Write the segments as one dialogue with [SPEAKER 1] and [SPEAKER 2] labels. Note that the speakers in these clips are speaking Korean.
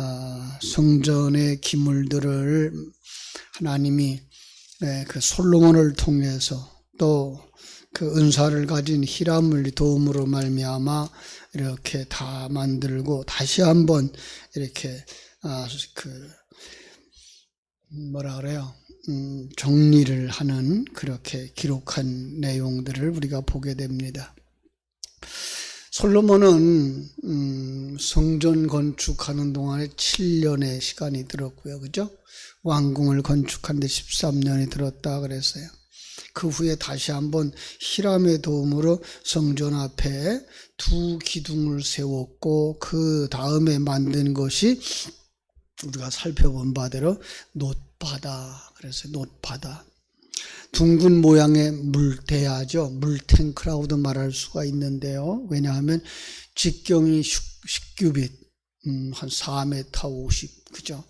[SPEAKER 1] 아, 성전의 기물들을 하나님이 네, 그 솔로몬을 통해서 또 그 은사를 가진 히람을 도움으로 말미암아 이렇게 다 만들고 다시 한번 이렇게 아, 그 뭐라 그래요? 음, 정리를 하는 그렇게 기록한 내용들을 우리가 보게 됩니다. 솔로몬은 음, 성전 건축하는 동안에 7년의 시간이 들었고요. 그죠? 왕궁을 건축하는데 13년이 들었다 그랬어요. 그 후에 다시 한번 히람의 도움으로 성전 앞에 두 기둥을 세웠고 그 다음에 만든 것이 우리가 살펴본 바대로 놋바다 그래서 놋바다 둥근 모양의 물대야죠. 물탱크라고도 말할 수가 있는데요. 왜냐하면 직경이 10규빗 음, 한 4m 50 그죠?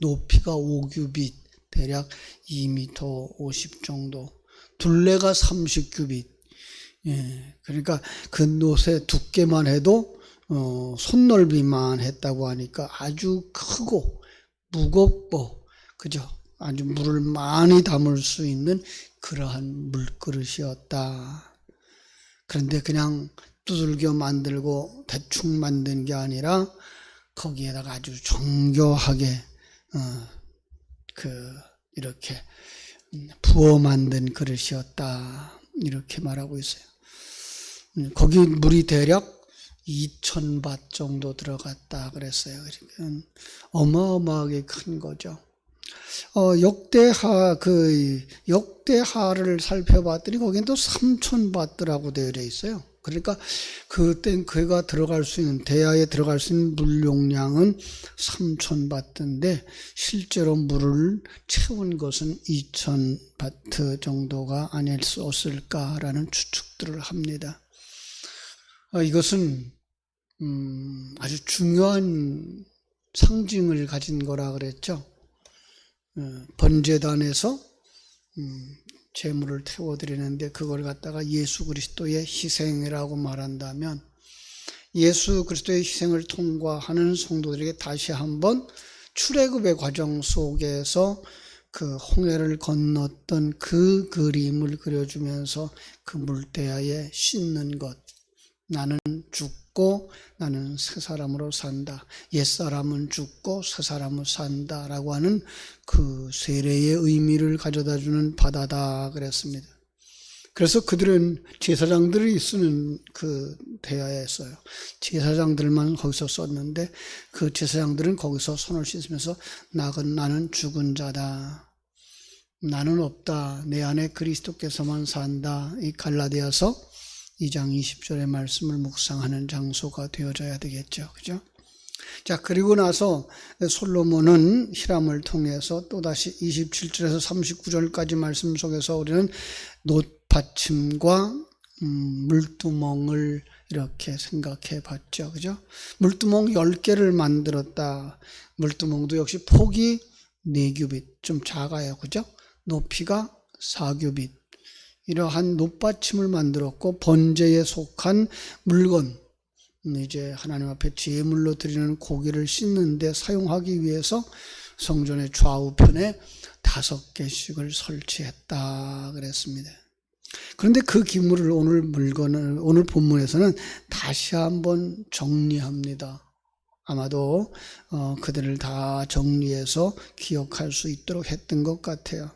[SPEAKER 1] 높이가 5규빗 대략 2m 50 정도. 둘레가 30규빗. 예, 그러니까 그 놋의 두께만 해도 어, 손넓이만 했다고 하니까 아주 크고 무겁고 그죠? 아주 물을 많이 담을 수 있는 그러한 물그릇이었다. 그런데 그냥 두들겨 만들고 대충 만든 게 아니라 거기에다가 아주 정교하게 어, 그 이렇게 부어 만든 그릇이었다. 이렇게 말하고 있어요. 음, 거기 물이 대략 2,000밭 정도 들어갔다 그랬어요. 그러니까 어마어마하게 큰 거죠. 어, 역대하, 그, 역대하를 살펴봤더니 거긴 또 3,000밭이라고 되어 있어요. 그러니까 그땐 그가 들어갈 수 있는, 대야에 들어갈 수 있는 물 용량은 3,000바트인데 실제로 물을 채운 것은 2,000바트 정도가 아닐 수 없을까라는 추측들을 합니다. 어, 이것은 음, 아주 중요한 상징을 가진 거라 그랬죠. 어, 번제단에서 음, 제물을 태워드리는데 그걸 갖다가 예수 그리스도의 희생이라고 말한다면 예수 그리스도의 희생을 통과하는 성도들에게 다시 한번 출애굽의 과정 속에서 그 홍해를 건넜던 그 그림을 그려주면서 그 물대야에 씻는 것. 나는 죽 고 나는 새 사람으로 산다. 옛 사람은 죽고 새 사람은 산다라고 하는 그 세례의 의미를 가져다 주는 바다다 그랬습니다. 그래서 그들은 제사장들이 쓰는 그 대야에서요. 제사장들만 거기서 썼는데 그 제사장들은 거기서 손을 씻으면서 나는 나는 죽은 자다. 나는 없다. 내 안에 그리스도께서만 산다. 이 갈라디아서 2장 20절의 말씀을 묵상하는 장소가 되어져야 되겠죠. 그죠? 자, 그리고 나서 솔로몬은 히람을 통해서 또다시 27절에서 39절까지 말씀 속에서 우리는 놋받침과 음, 물두멍을 이렇게 생각해 봤죠. 그죠? 물두멍 10개를 만들었다. 물두멍도 역시 폭이 4규빗, 좀 작아요. 그죠? 높이가 4규빗. 이러한 높받침을 만들었고 번제에 속한 물건 이제 하나님 앞에 제물로 드리는 고기를 씻는데 사용하기 위해서 성전의 좌우편에 다섯 개씩을 설치했다 그랬습니다. 그런데 그 기물을 오늘 물건을 오늘 본문에서는 다시 한번 정리합니다. 아마도 어, 그들을 다 정리해서 기억할 수 있도록 했던 것 같아요.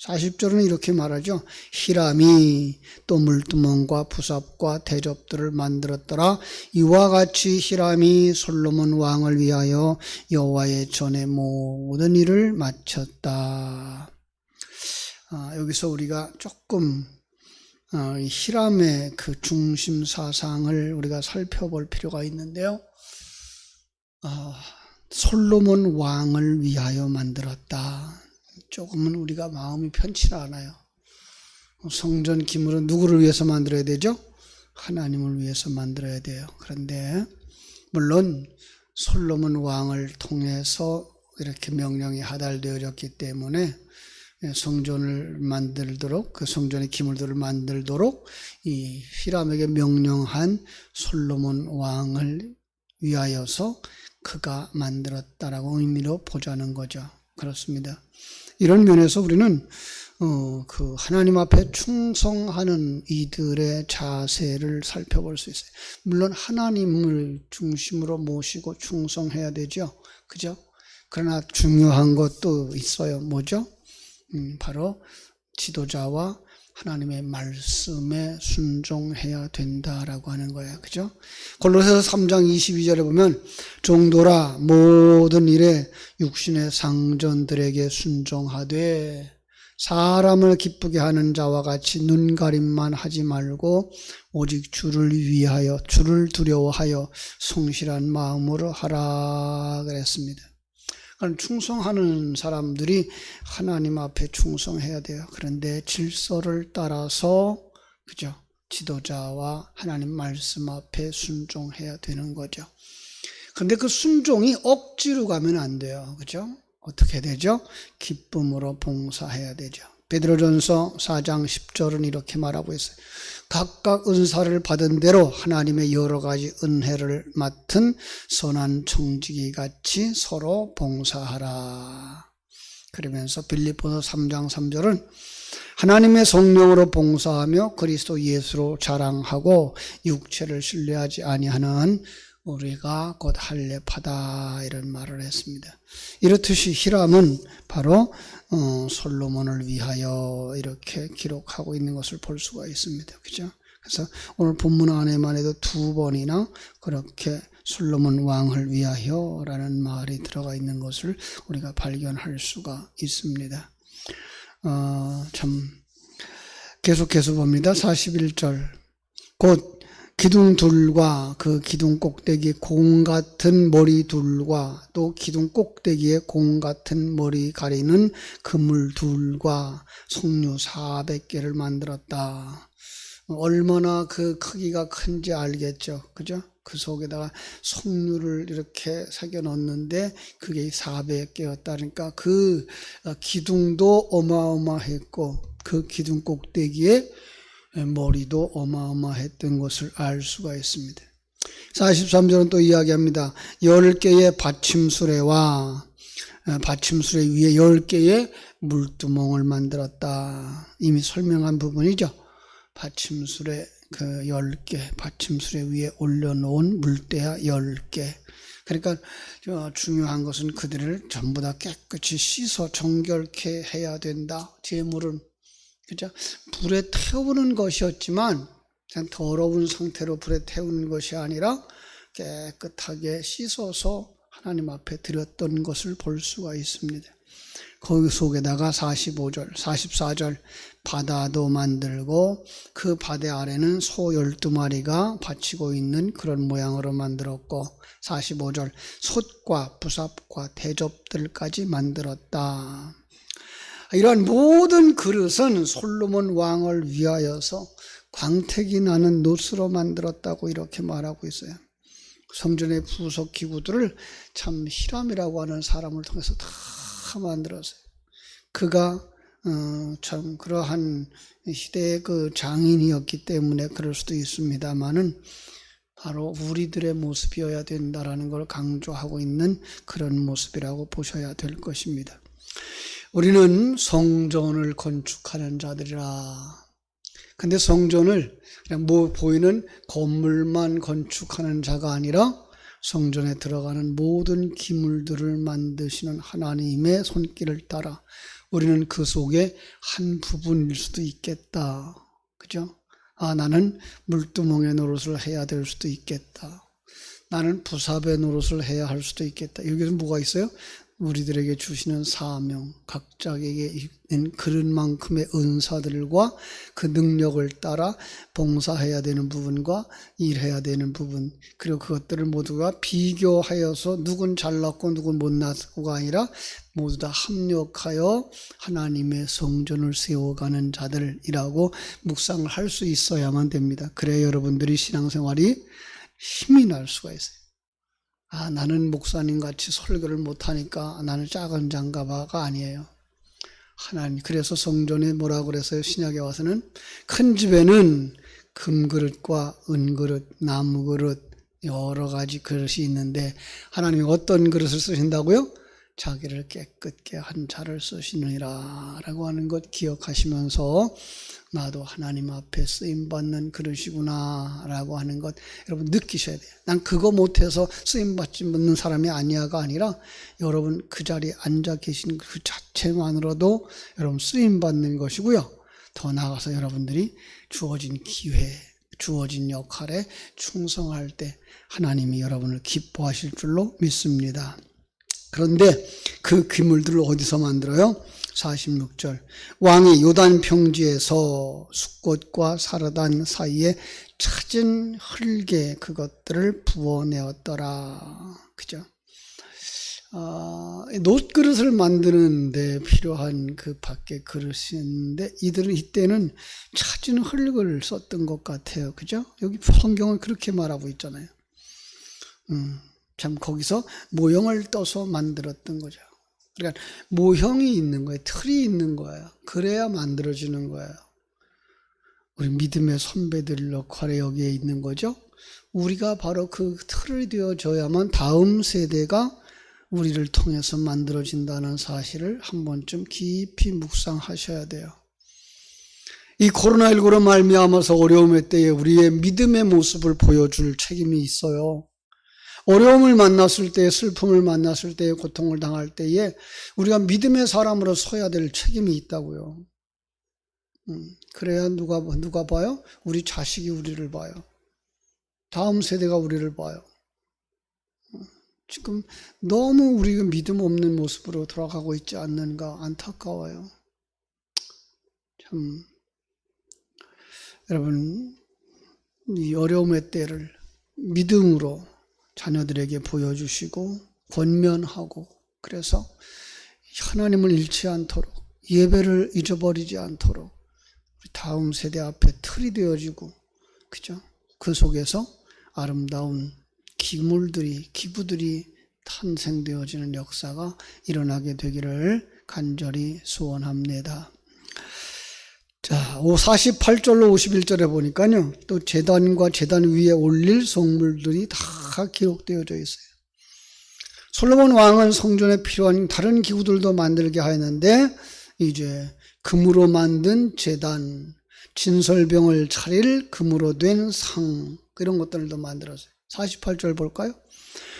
[SPEAKER 1] 40절은 이렇게 말하죠. 히람이 또 물두멍과 부삽과 대접들을 만들었더라. 이와 같이 히람이 솔로몬 왕을 위하여 여호와의 전에 모든 일을 마쳤다. 아, 여기서 우리가 조금 어, 히람의 그 중심 사상을 우리가 살펴볼 필요가 있는데요. 아, 솔로몬 왕을 위하여 만들었다. 조금은 우리가 마음이 편치 않아요. 성전 기물은 누구를 위해서 만들어야 되죠? 하나님을 위해서 만들어야 돼요. 그런데 물론 솔로몬 왕을 통해서 이렇게 명령이 하달되어졌기 때문에 성전을 만들도록 그 성전의 기물들을 만들도록 이 히람에게 명령한 솔로몬 왕을 위하여서 그가 만들었다라고 의미로 보자는 거죠. 그렇습니다. 이런 면에서 우리는 어, 그 하나님 앞에 충성하는 이들의 자세를 살펴볼 수 있어요. 물론 하나님을 중심으로 모시고 충성해야 되죠. 그죠? 그러나 중요한 것도 있어요. 뭐죠? 음, 바로 지도자와 하나님의 말씀에 순종해야 된다라고 하는 거예요. 그죠? 골로새서 3장 22절에 보면 종도라 모든 일에 육신의 상전들에게 순종하되 사람을 기쁘게 하는 자와 같이 눈 가림만 하지 말고 오직 주를 위하여 주를 두려워하여 성실한 마음으로 하라 그랬습니다. 충성하는 사람들이 하나님 앞에 충성해야 돼요. 그런데 질서를 따라서 그죠? 지도자와 하나님 말씀 앞에 순종해야 되는 거죠. 근데 그 순종이 억지로 가면 안 돼요. 그죠? 어떻게 되죠? 기쁨으로 봉사해야 되죠. 베드로전서 4장 10절은 이렇게 말하고 있어요. 각각 은사를 받은 대로 하나님의 여러 가지 은혜를 맡은 선한 청지기 같이 서로 봉사하라. 그러면서 빌립보서 3장 3절은 하나님의 성령으로 봉사하며 그리스도 예수로 자랑하고 육체를 신뢰하지 아니하는 우리가 곧 할례파다 이런 말을 했습니다. 이렇듯이 히람은 바로 어, 솔로몬을 위하여 이렇게 기록하고 있는 것을 볼 수가 있습니다. 그죠? 그래서 오늘 본문 안에만 해도 두 번이나 그렇게 솔로몬 왕을 위하여라는 말이 들어가 있는 것을 우리가 발견할 수가 있습니다. 어, 참 계속해서 봅니다. 41절 곧 기둥 둘과 그 기둥 꼭대기 공 같은 머리 둘과 또 기둥 꼭대기에 공 같은 머리 가리는 그물 둘과 석류 400개를 만들었다. 얼마나 그 크기가 큰지 알겠죠. 그죠? 그 속에다가 석류를 이렇게 새겨 넣었는데 그게 400개였다니까 그 기둥도 어마어마했고 그 기둥 꼭대기에 머리도 어마어마했던 것을 알 수가 있습니다. 43절은 또 이야기합니다. 10개의 받침수레와 받침수레 위에 10개의 물두멍을 만들었다. 이미 설명한 부분이죠. 받침수레 그 10개, 받침수레 위에 올려놓은 물대야 10개. 그러니까 중요한 것은 그들을 전부 다 깨끗이 씻어 정결케 해야 된다. 재물은 그죠? 불에 태우는 것이었지만 더러운 상태로 불에 태우는 것이 아니라 깨끗하게 씻어서 하나님 앞에 드렸던 것을 볼 수가 있습니다. 거기 속에다가 45절, 44절 바다도 만들고 그 바다 아래는 소 12마리가 받치고 있는 그런 모양으로 만들었고 45절 솥과 부삽과 대접들까지 만들었다. 이러한 모든 그릇은 솔로몬 왕을 위하여서 광택이 나는 노스로 만들었다고 이렇게 말하고 있어요. 성전의 부속 기구들을 참 히람이라고 하는 사람을 통해서 다 만들었어요. 그가 어, 참 그러한 시대의 그 장인이었기 때문에 그럴 수도 있습니다만은 바로 우리들의 모습이어야 된다라는 걸 강조하고 있는 그런 모습이라고 보셔야 될 것입니다. 우리는 성전을 건축하는 자들이라. 근데 성전을 그냥 뭐 보이는 건물만 건축하는 자가 아니라 성전에 들어가는 모든 기물들을 만드시는 하나님의 손길을 따라 우리는 그 속에 한 부분일 수도 있겠다. 그죠? 아, 나는 물두멍의 노릇을 해야 될 수도 있겠다. 나는 부삽의 노릇을 해야 할 수도 있겠다. 여기서 뭐가 있어요? 우리들에게 주시는 사명, 각자에게 있는 그릇만큼의 은사들과 그 능력을 따라 봉사해야 되는 부분과 일해야 되는 부분, 그리고 그것들을 모두가 비교하여서 누군 잘났고 누군 못났고가 아니라 모두 다 합력하여 하나님의 성전을 세워가는 자들이라고 묵상을 할 수 있어야만 됩니다. 그래야 여러분들이 신앙생활이 힘이 날 수가 있어요. 아, 나는 목사님 같이 설교를 못하니까 나는 작은 장가바가 아니에요. 하나님, 그래서 성전에 뭐라고 그랬어요? 신약에 와서는 큰 집에는 금그릇과 은그릇, 나무그릇, 여러 가지 그릇이 있는데 하나님이 어떤 그릇을 쓰신다고요? 자기를 깨끗게 한 자를 쓰시느니라 라고 하는 것 기억하시면서 나도 하나님 앞에 쓰임 받는 그릇이구나 라고 하는 것 여러분 느끼셔야 돼요. 난 그거 못해서 쓰임 받지 못는 사람이 아니야가 아니라 여러분 그 자리에 앉아 계신 그 자체만으로도 여러분 쓰임 받는 것이고요. 더 나아가서 여러분들이 주어진 기회, 주어진 역할에 충성할 때 하나님이 여러분을 기뻐하실 줄로 믿습니다. 그런데 그 기물들을 어디서 만들어요? 46절. 왕이 요단 평지에서 숫꽃과 사르단 사이에 찾은 흙에 그것들을 부어내었더라. 그죠? 아, 놋그릇을 만드는데 필요한 그 밖에 그릇인데 이들은 이때는 찾은 흙을 썼던 것 같아요. 그죠? 여기 성경은 그렇게 말하고 있잖아요. 음, 참 거기서 모형을 떠서 만들었던 거죠. 그러니까 모형이 있는 거예요. 틀이 있는 거예요. 그래야 만들어지는 거예요. 우리 믿음의 선배들 역할에 여기에 있는 거죠. 우리가 바로 그 틀이 되어져야만 다음 세대가 우리를 통해서 만들어진다는 사실을 한 번쯤 깊이 묵상하셔야 돼요. 이 코로나19로 말미암아서 어려움의 때에 우리의 믿음의 모습을 보여줄 책임이 있어요. 어려움을 만났을 때, 슬픔을 만났을 때, 고통을 당할 때에 우리가 믿음의 사람으로 서야 될 책임이 있다고요. 음, 그래야 누가 누가 봐요? 우리 자식이 우리를 봐요. 다음 세대가 우리를 봐요. 음, 지금 너무 우리가 믿음 없는 모습으로 돌아가고 있지 않는가 안타까워요. 참 여러분 이 어려움의 때를 믿음으로 자녀들에게 보여주시고 권면하고 그래서 하나님을 잃지 않도록 예배를 잊어버리지 않도록 다음 세대 앞에 틀이 되어지고 그죠? 그 속에서 아름다운 기물들이 기부들이 탄생되어지는 역사가 일어나게 되기를 간절히 소원합니다. 자, 48절로 51절에 보니까요. 또 재단과 재단 위에 올릴 성물들이 다 기록되어져 있어요. 솔로몬 왕은 성전에 필요한 다른 기구들도 만들게 하였는데 이제 금으로 만든 재단, 진설병을 차릴 금으로 된 상, 이런 것들도 만들었어요. 48절 볼까요?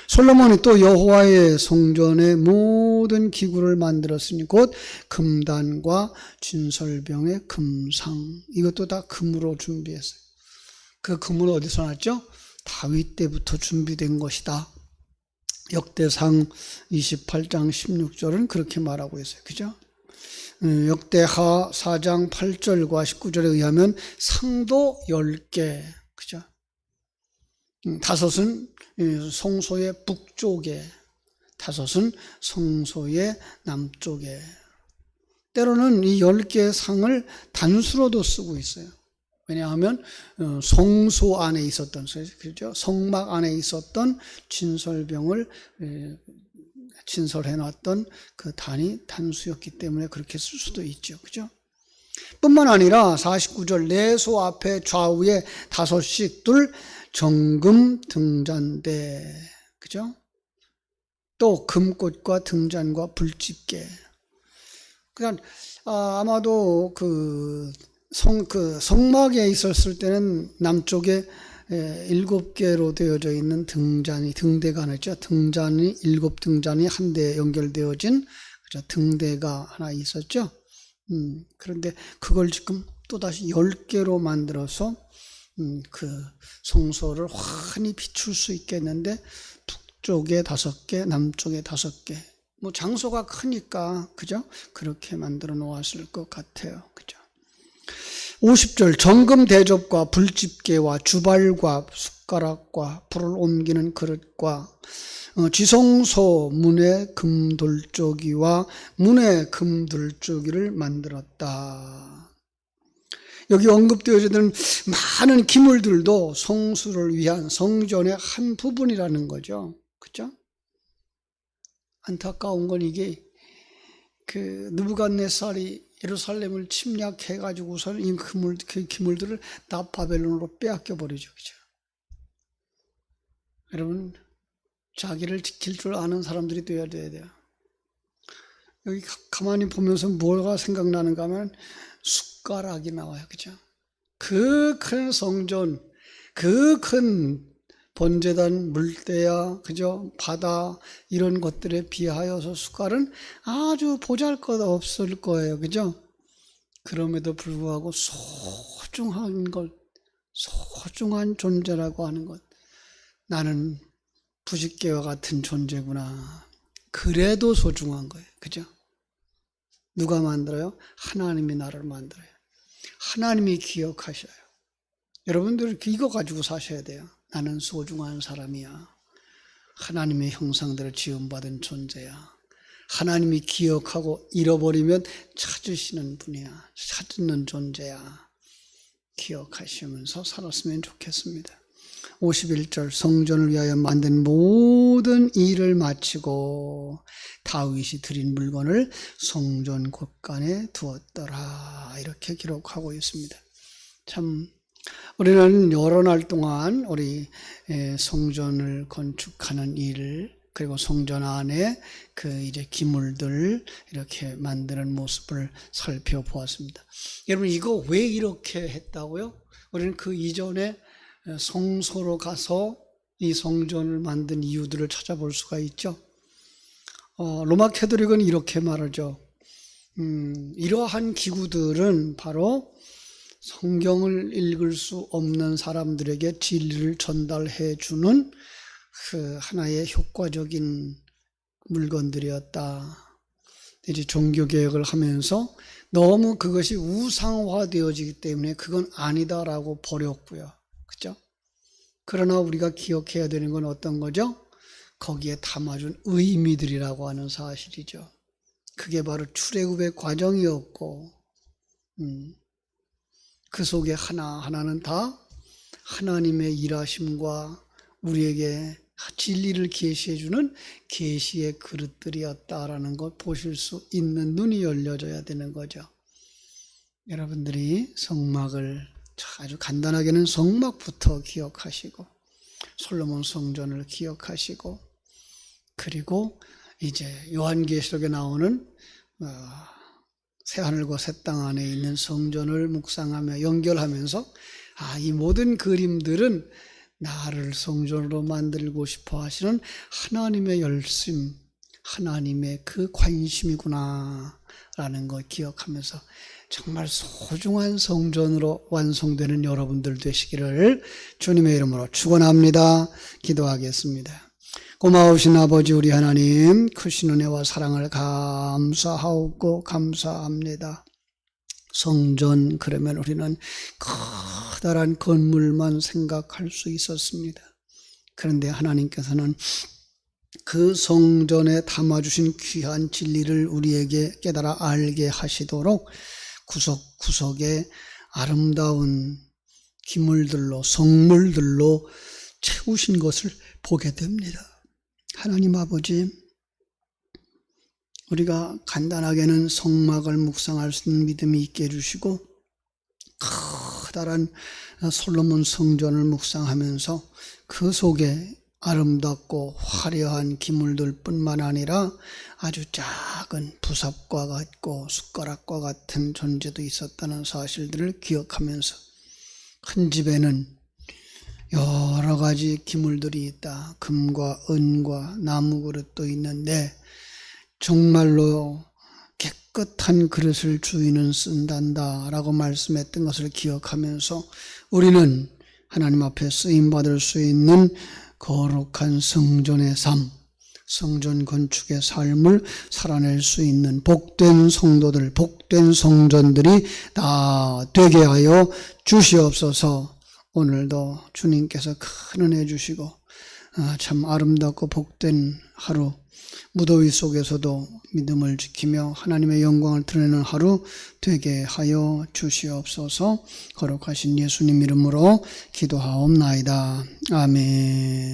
[SPEAKER 1] 솔로몬이 또 여호와의 성전의 모든 기구를 만들었으니 곧 금단과 진설병의 금상 이것도 다 금으로 준비했어요. 그 금은 어디서 났죠? 다윗 때부터 준비된 것이다. 역대상 28장 16절은 그렇게 말하고 있어요. 그죠? 음, 역대하 4장 8절과 19절에 의하면 상도 10개, 그죠? 음, 다섯은 성소의 북쪽에, 다섯은 성소의 남쪽에. 때로는 이 10개의 상을 단수로도 쓰고 있어요. 왜냐하면 어, 성소 안에 있었던 그죠 성막 안에 있었던 진설병을 진설해 놨던 그 단이 단수였기 때문에 그렇게 쓸 수도 있죠. 그죠? 뿐만 아니라 49절 내소 앞에 좌우에 다섯씩 둘 정금 등잔대. 그죠? 또 금꽃과 등잔과 불집게. 아, 아마도 그 성, 그 성막에 있었을 때는 남쪽에 예, 일곱 개로 되어져 있는 등잔이 등대가 하나 있죠. 등잔이 일곱 등잔이 한 대 연결되어진 그죠? 등대가 하나 있었죠. 음, 그런데 그걸 지금 또 다시 열 개로 만들어서 음, 그 성소를 환히 비출 수 있겠는데 북쪽에 다섯 개, 남쪽에 다섯 개. 뭐 장소가 크니까 그죠? 그렇게 만들어 놓았을 것 같아요. 그죠? 50절 정금 대접과 불집게와 주발과 숟가락과 불을 옮기는 그릇과 어, 지성소 문의 금돌조기와 문의 금돌조기를 만들었다. 여기 언급되어지는 많은 기물들도 성수를 위한 성전의 한 부분이라는 거죠. 그죠? 안타까운 건 이게 그 느부갓네살이 예루살렘을 침략해 가지고서는 이 기물 그 기물들을 다 바벨론으로 빼앗겨 버리죠. 그죠? 여러분 자기를 지킬 줄 아는 사람들이 되어야 돼요. 여기 가- 가만히 보면서 뭐가 생각나는가 하면 숟가락이 나와요. 그죠? 그 큰 성전, 그 큰 번제단, 물대야, 그죠? 바다, 이런 것들에 비하여서 숟갈은 아주 보잘 것 없을 거예요. 그죠? 그럼에도 불구하고 소중한 것, 소중한 존재라고 하는 것. 나는 부식개와 같은 존재구나. 그래도 소중한 거예요. 그죠? 누가 만들어요? 하나님이 나를 만들어요. 하나님이 기억하셔요. 여러분들 이거 가지고 사셔야 돼요. 나는 소중한 사람이야. 하나님의 형상대로 지음받은 존재야. 하나님이 기억하고 잃어버리면 찾으시는 분이야. 찾는 존재야. 기억하시면서 살았으면 좋겠습니다. 51절 성전을 위하여 만든 모든 일을 마치고 다윗이 드린 물건을 성전 곳간에 두었더라 이렇게 기록하고 있습니다. 참 우리는 여러 날 동안 우리 에, 성전을 건축하는 일 그리고 성전 안에 그 이제 기물들 이렇게 만드는 모습을 살펴보았습니다. 여러분 이거 왜 이렇게 했다고요? 우리는 그 이전에 성소로 가서 이 성전을 만든 이유들을 찾아볼 수가 있죠. 어, 로마 캐도릭은 이렇게 말하죠. 음, 이러한 기구들은 바로 성경을 읽을 수 없는 사람들에게 진리를 전달해 주는 그 하나의 효과적인 물건들이었다. 이제 종교 개혁을 하면서 너무 그것이 우상화되어지기 때문에 그건 아니다라고 버렸고요. 그죠? 그러나 우리가 기억해야 되는 건 어떤 거죠? 거기에 담아준 의미들이라고 하는 사실이죠. 그게 바로 출애굽의 과정이었고, 음, 그 속에 하나하나는 다 하나님의 일하심과 우리에게 진리를 계시해 주는 계시의 그릇들이었다라는 걸 보실 수 있는 눈이 열려져야 되는 거죠. 여러분들이 성막을 아주 간단하게는 성막부터 기억하시고 솔로몬 성전을 기억하시고 그리고 이제 요한계시록에 나오는 어, 새 하늘과 새 땅 안에 있는 성전을 묵상하며 연결하면서 아, 이 모든 그림들은 나를 성전으로 만들고 싶어 하시는 하나님의 열심, 하나님의 그 관심이구나 라는 걸 기억하면서 정말 소중한 성전으로 완성되는 여러분들 되시기를 주님의 이름으로 축원합니다. 기도하겠습니다. 고마우신 아버지 우리 하나님 크신 은혜와 사랑을 감사하고 감사합니다. 성전 그러면 우리는 커다란 건물만 생각할 수 있었습니다. 그런데 하나님께서는 그 성전에 담아주신 귀한 진리를 우리에게 깨달아 알게 하시도록 구석구석에 아름다운 기물들로 성물들로 채우신 것을 보게 됩니다. 하나님 아버지, 우리가 간단하게는 성막을 묵상할 수 있는 믿음이 있게 해주시고 커다란 솔로몬 성전을 묵상하면서 그 속에 아름답고 화려한 기물들 뿐만 아니라 아주 작은 부삽과 같고 숟가락과 같은 존재도 있었다는 사실들을 기억하면서 큰 집에는 여러 가지 기물들이 있다. 금과 은과 나무 그릇도 있는데 정말로 깨끗한 그릇을 주인은 쓴단다 라고 말씀했던 것을 기억하면서 우리는 하나님 앞에 쓰임 받을 수 있는 거룩한 성전의 삶, 성전 건축의 삶을 살아낼 수 있는 복된 성도들, 복된 성전들이 다 되게 하여 주시옵소서 오늘도 주님께서 큰 은혜 주시고 아, 참 아름답고 복된 하루 무더위 속에서도 믿음을 지키며 하나님의 영광을 드러내는 하루 되게 하여 주시옵소서 거룩하신 예수님 이름으로 기도하옵나이다. 아멘.